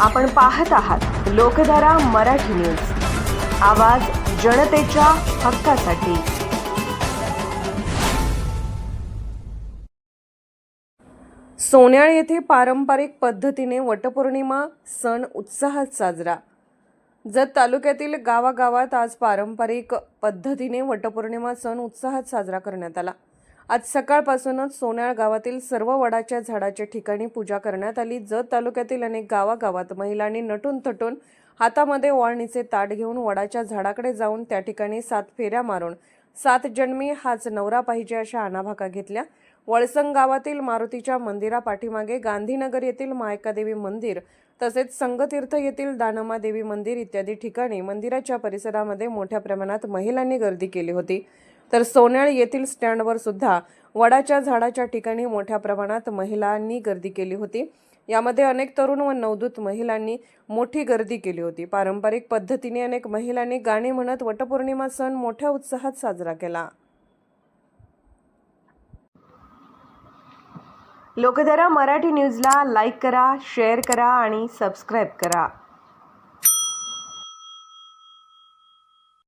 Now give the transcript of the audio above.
आपण पाहत आहात लोकधारा मराठी न्यूज. आवाज जनतेच्या हक्कासाठी. सोन्याळ येथे पारंपरिक पद्धतीने वटपौर्णिमा सण उत्साहात साजरा. जत तालुक्यातील गावागावात आज पारंपरिक पद्धतीने वटपौर्णिमा सण उत्साहात साजरा करण्यात आला. आज सकाळपासूनच सोन्याळ गावातील सर्व वडाच्या झाडाच्या ठिकाणी पूजा करण्यात आली. जत तालुक्यातील अनेक गावागावात महिलांनी नटून थटून हातामध्ये वाळणीचे ताट घेऊन वडाच्या झाडाकडे जाऊन त्या ठिकाणी सात फेऱ्या मारून सात जन्मी हाच नवरा पाहिजे अशा आणाभाका घेतल्या. वळसंग गावातील मारुतीच्या मंदिरा पाठीमागे गांधीनगर येथील मायकादेवी मंदिर तसेच संगतीर्थ येथील दानमा देवी मंदिर इत्यादी ठिकाणी मंदिराच्या परिसरामध्ये मोठ्या प्रमाणात महिलांनी गर्दी केली होती. तर सोन्याळ येथील स्टँडवर सुद्धा वडाच्या झाडाच्या ठिकाणी मोठ्या प्रमाणात महिलांनी गर्दी केली होती. यामध्ये अनेक तरुण व नवदूत महिलांनी मोठी गर्दी केली होती. पारंपरिक पद्धतीने अनेक महिलांनी गाणी म्हणत वटपौर्णिमा सण मोठ्या उत्साहात साजरा केला. लोकधारा मराठी न्यूजला लाईक करा शेअर करा आणि सबस्क्राईब करा.